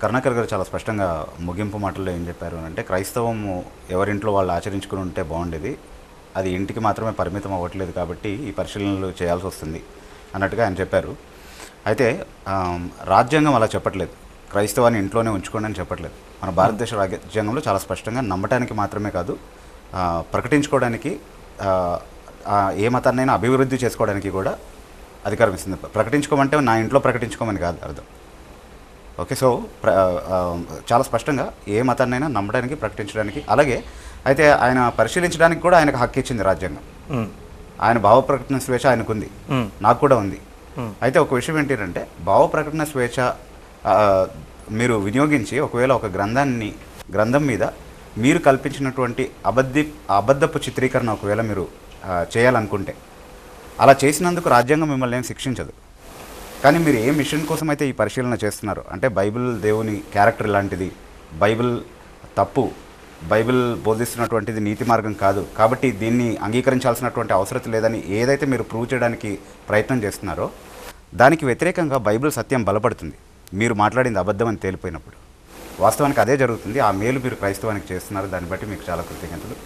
కరుణాకర్ గారు చాలా స్పష్టంగా ముగింపు మాటల్లో ఏం చెప్పారు అని అంటే క్రైస్తవం ఎవరింట్లో వాళ్ళు ఆచరించుకుని ఉంటే బాగుండేది. అది ఇంటికి మాత్రమే పరిమితం అవ్వట్లేదు కాబట్టి ఈ పరిశీలనలు చేయాల్సి వస్తుంది అన్నట్టుగా ఆయన చెప్పారు. అయితే రాజ్యాంగం అలా చెప్పట్లేదు. క్రైస్తవాన్ని ఇంట్లోనే ఉంచుకోండి అని చెప్పట్లేదు. మన భారతదేశ రాజ్యాంగంలో చాలా స్పష్టంగా నమ్మటానికి మాత్రమే కాదు ప్రకటించుకోవడానికి ఏ మతాన్నైనా అభివృద్ధి చేసుకోవడానికి కూడా అధికారం ఇస్తుంది. ప్రకటించుకోమంటే నా ఇంట్లో ప్రకటించుకోమని కాదు అర్థం. ఓకే సో చాలా స్పష్టంగా ఏ మతాన్నైనా నమ్మడానికి ప్రకటించడానికి అలాగే అయితే ఆయన పరిశీలించడానికి కూడా ఆయనకు హక్కు ఇచ్చింది రాజ్యాంగం. ఆయన భావ ప్రకటన స్వేచ్ఛ ఆయనకుంది. నాకు కూడా ఉంది. అయితే ఒక విషయం ఏంటంటే భావ ప్రకటన స్వేచ్ఛ మీరు వినియోగించి ఒకవేళ ఒక గ్రంథాన్ని గ్రంథం మీద మీరు కల్పించినటువంటి అబద్ధి అబద్ధపు చిత్రీకరణ ఒకవేళ మీరు చేయాలనుకుంటే అలా చేసినందుకు రాజ్యాంగం మిమ్మల్ని ఏం శిక్షించదు. కానీ మీరు ఏ మిషన్ కోసం అయితే ఈ పరిశీలన చేస్తున్నారు? అంటే బైబిల్ దేవుని క్యారెక్టర్ ఇలాంటిది బైబిల్ తప్పు బైబిల్ బోధిస్తున్నటువంటిది నీతి మార్గం కాదు. కాబట్టి దీన్ని అంగీకరించాల్సినటువంటి అవసరం లేదని ఏదైతే మీరు ప్రూవ్ చేయడానికి ప్రయత్నం చేస్తున్నారో దానికి వ్యతిరేకంగా బైబిల్ సత్యం బలపడుతుంది. మీరు మాట్లాడింది అబద్ధం అని తేలిపోయినప్పుడు. వాస్తవానికి అదే జరుగుతుంది. ఆ మేలు మీరు క్రైస్తవానికి చేస్తున్నారు. దాన్ని బట్టి మీకు చాలా కృతజ్ఞతలు.